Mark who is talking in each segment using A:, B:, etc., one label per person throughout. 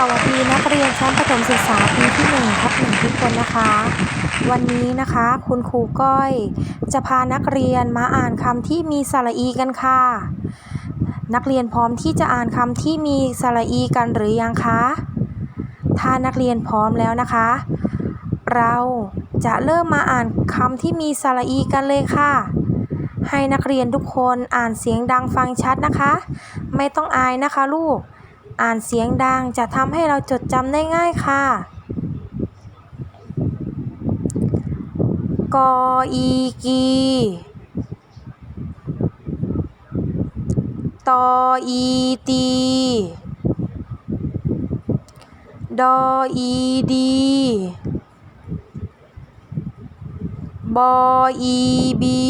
A: สวัสดีนักเรียนชั้นประถมศึกษาปีที่1ทับหนึ่งทุกคนนะคะ วันนี้นะคะคุณครูก้อย จะพานักเรียนมาอ่านคำที่มีสระอีกันค่ะ นักเรียนพร้อมที่จะอ่านคำที่มีสระอีกันหรือยังคะถ้านักเรียนพร้อมแล้วนะคะ เราจะเริ่มมาอ่านคำที่มีสระอีกันเลยค่ะ ให้นักเรียนทุกคนอ่านเสียงดังฟังชัดนะคะ ไม่ต้องอายนะคะลูก อ่านเสียงดังจะทำให้เราจดจำได้ง่ายค่ะ กออีกีตออีตีดออีดีบออีบี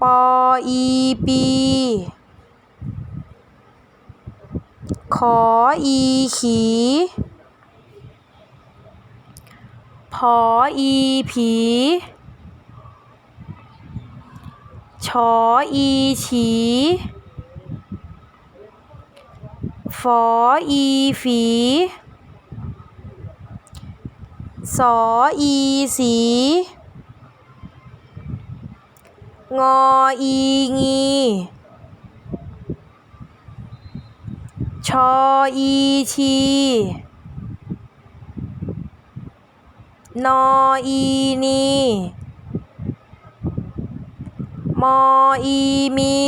A: ปออีปี ขออีขี พออีผี ชออีฉีฟออีฝี สออีสี งออีงี ชออีชีนออีนีมออีมี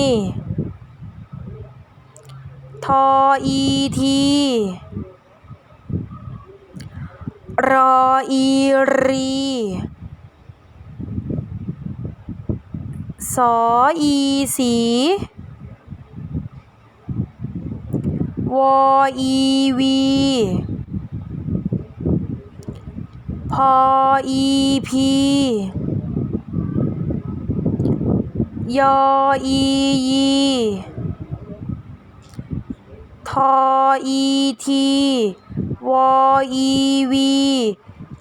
A: ทออีทีรออีรีสออีสี วอีวีพออีพียออียีทออีทีวอีวี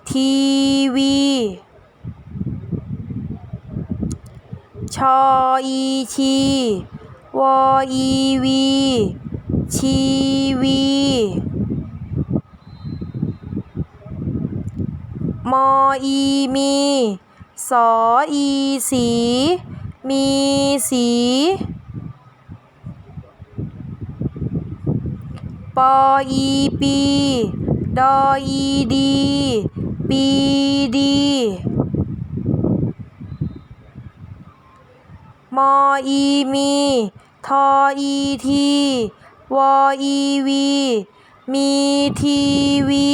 A: ทีวีชออีชีวอีวี ชีวี มออีมี สออีสี มีสี ปออีปี ดออีดี ปีดีมออีมี ทออีที วอีวี มีทีวี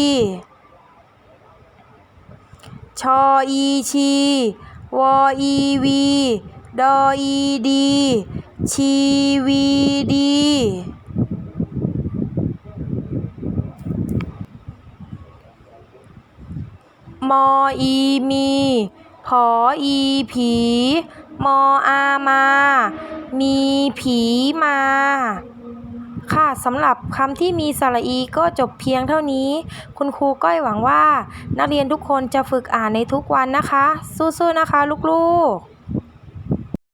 A: ชออีชีวออีวี ดออีดี ชีวีดีมออีมีพออีผี มออามา มีผีมา ค่ะสำหรับคำที่มีสระอีก็จบเพียงเท่านี้ คุณครูก้อยหวังว่า นักเรียนทุกคนจะฝึกอ่านในทุกวันนะคะ สู้ๆนะคะลูกๆ